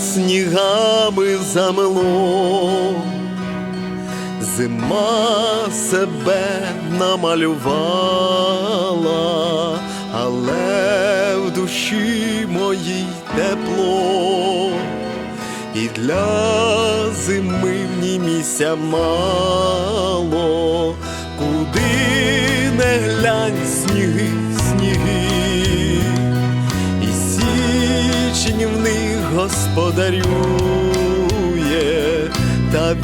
снігами замело, зима себе намалювала, але в душі моїй тепло, і для зими ній місця мало, куди не глянь сніги, сніги, і січень господарює, та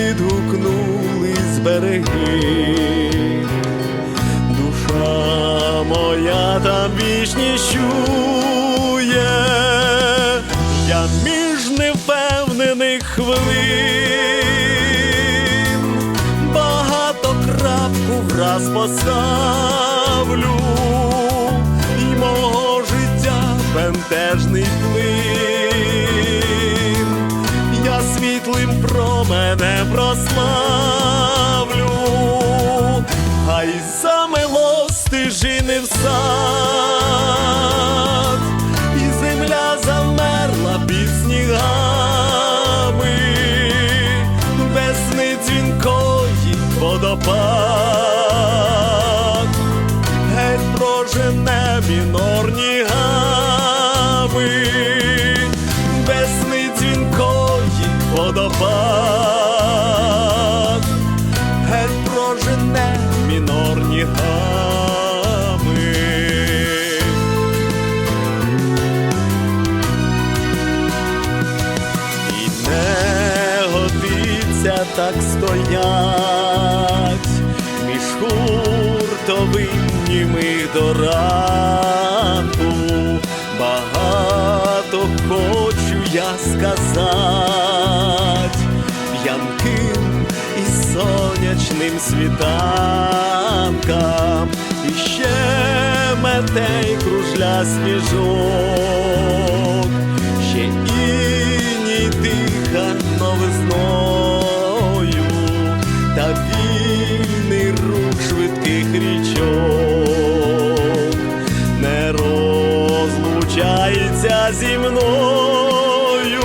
відгукнулись береги. Душа моя там вічність чує, я між невпевнених хвилин, багато крапку враз поставлю, бентежний плин, я світлим променем прославлю, так стоять. Між хуртовинніми до ранку. Багато хочу я сказать. П'янким і сонячним світанкам, і ще метей кружля сніжок, розлучається зі мною.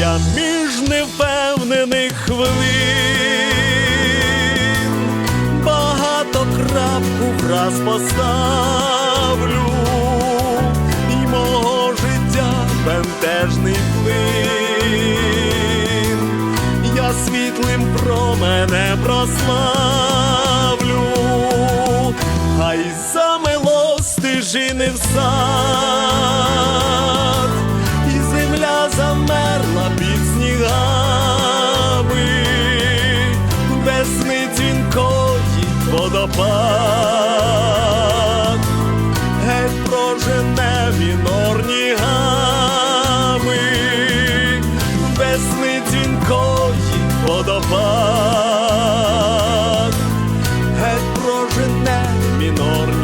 Я між невпевнених хвилин багато крапку враз поставлю, і мого життя бентежний плин, я світлим променем прославлю, хай замело стежини в сад, мінор.